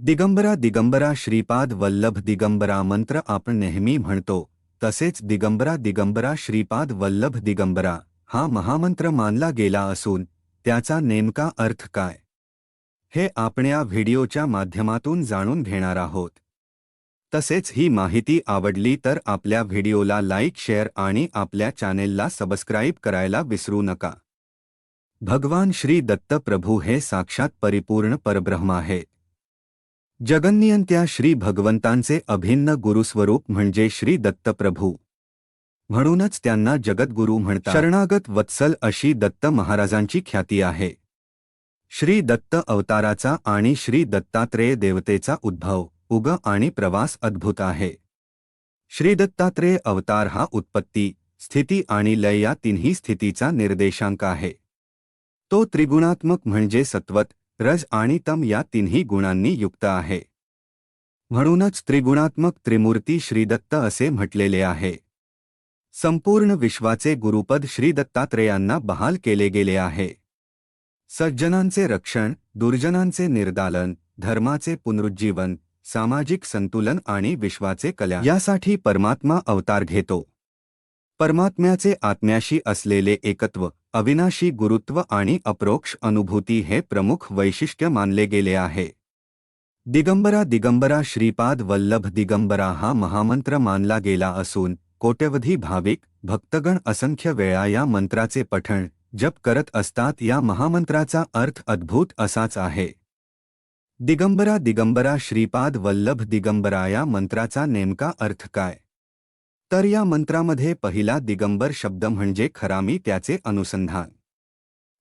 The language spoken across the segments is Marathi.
दिगंबरा दिगंबरा श्रीपाद वल्लभ दिगंबरा मंत्र आपण नेहमी म्हणतो तसेच दिगंबरा दिगंबरा श्रीपाद वल्लभ दिगंबरा हा महामंत्र मानला गेला असून त्याचा नेमका अर्थ काय? हे आपण या व्हिडिओच्या माध्यमातून जाणून घेणार आहोत. तसेच ही माहिती आवडली तर आपल्या व्हिडिओला लाईक शेअर आणि आपल्या चॅनेलला सबस्क्राईब करायला विसरू नका. भगवान श्री दत्त प्रभू हे साक्षात परिपूर्ण परब्रह्म आहेत. जगन्नियंत्या श्री भगवंतांचे अभिन्न गुरुस्वरूप म्हणजे श्री दत्त प्रभू म्हणूनच त्यांना जगद्गुरू म्हणतात. शरणागत वत्सल अशी दत्त महाराजांची ख्याती आहे. श्री दत्त अवताराचा आणि श्री दत्तात्रेय देवतेचा उद्भव उग आणि प्रवास अद्भुत आहे. श्री दत्तात्रेय अवतार हा उत्पत्ती स्थिती आणि लय या तिन्ही स्थितीचा निर्देशांक आहे. तो त्रिगुणात्मक म्हणजे सत्वत रज आणि तम या तिन्ही गुणांनी युक्त आहे. म्हणूनच त्रिगुणात्मक त्रिमूर्ती श्रीदत्त असे म्हटलेले आहे. संपूर्ण विश्वाचे गुरुपद श्री दत्तात्रेयांना बहाल केले गेले आहे. सज्जनांचे रक्षण दुर्जनांचे निर्दालन धर्माचे पुनरुज्जीवन सामाजिक संतुलन आणि विश्वाचे कल्याण यासाठी परमात्मा अवतार घेतो. परमात्म्याचे आत्म्याशी असलेले एकत्व अविनाशी गुरुत्व आणि अप्रोक्ष अनुभूती हे प्रमुख वैशिष्ट्य मानले गेले आहे. दिगंबरा दिगंबरा श्रीपाद वल्लभ दिगंबरा हा महामंत्र मानला गेला असून कोट्यवधी भाविक भक्तगण असंख्य वेळा या मंत्राचे पठण जप करत असतात या महामंत्राचा अर्थ अद्भुत असाच आहे. दिगंबरा दिगंबरा श्रीपाद वल्लभ दिगंबरा या मंत्राचा नेमका अर्थ काय? तर या मंत्रामध्ये पहिला दिगंबर शब्द म्हणजे खरा मी त्याचे अनुसंधान.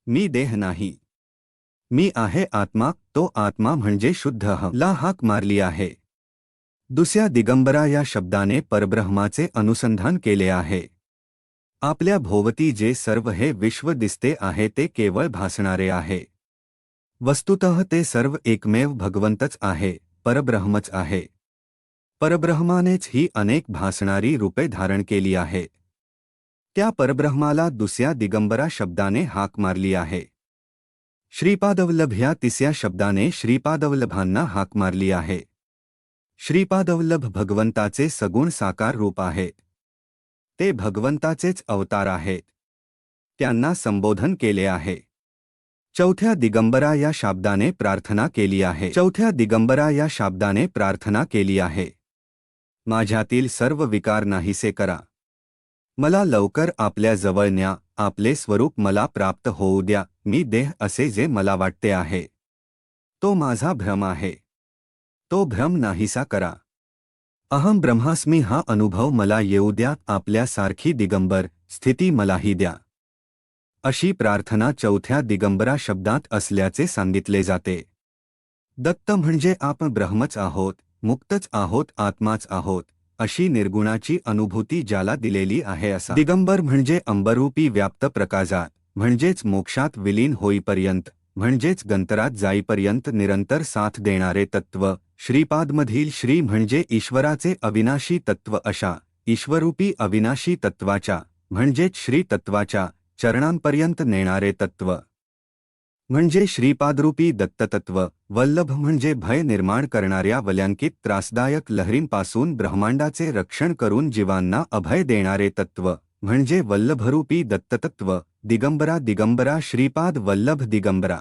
मी देह नाही. मी आहे आत्मा तो आत्मा म्हणजे शुद्ध ला हाक मारली आहे. दुसऱ्या दिगंबरा या शब्दाने परब्रह्माचे अनुसंधान केले आहे. आपल्या भोवती जे सर्व हे विश्व दिसते आहे ते केवळ भासणारे आहे. वस्तुतः ते सर्व एकमेव भगवंतच आहे परब्रह्मच आहे. परब्रह्मानेच ही अनेक भासणारी रूपे धारण केली आहे. त्या परब्रह्माला दुसऱ्या दिगंबरा शब्दाने हाक मारली आहे. श्रीपादवल्लभ ह्या तिसऱ्या शब्दाने श्रीपादवल्लभांना हाक मारली आहे. श्रीपादवल्लभ भगवंताचे सगुण साकार रूप आहेत ते भगवंताचेच अवतार आहेत त्यांना संबोधन केले आहे. चौथ्या दिगंबरा या शब्दाने प्रार्थना केली आहे. चौथ्या दिगंबरा या शब्दाने प्रार्थना केली आहे. माझ्यातील सर्व विकार नाहीसे करा. मला लवकर आपल्या जवळ न्या आपले स्वरूप मला प्राप्त होऊ द्या मी देह असे जे मला वाटते आहे. तो माझा भ्रम आहे. तो भ्रम नाहीसा करा. अहम ब्रह्मास्मी हा अनुभव मला येऊ द्या आपल्यासारखी दिगंबर स्थिती मलाही द्या. अशी प्रार्थना चौथ्या दिगंबरा शब्दात असल्याचे सांगितले जाते. दत्त म्हणजे आपण ब्रह्मच आहोत. मुक्तच आहोत आत्माच आहोत अशी निर्गुणाची अनुभूती ज्याला दिलेली आहे असा. दिगंबर म्हणजे अंबरूपी व्याप्त प्रकाशात म्हणजेच मोक्षात विलीन होईपर्यंत म्हणजेच गंतरात जाईपर्यंत निरंतर साथ देणारे तत्व. श्रीपादमधील श्री म्हणजे ईश्वराचे अविनाशी तत्व अशा ईश्वरूपी अविनाशी तत्वाच्या म्हणजेच श्री तत्वाच्या चरणांपर्यंत नेणारे तत्व. म्हणजे श्रीपादरूपी दत्ततत्व वल्लभ म्हणजे भय निर्माण करणाऱ्या वल्यांकित त्रासदायक लहरींपासून ब्रह्मांडाचे रक्षण करून जीवांना अभय देणारे तत्व म्हणजे वल्लभरूपी दत्ततत्व दिगंबरा दिगंबरा श्रीपाद वल्लभ दिगंबरा.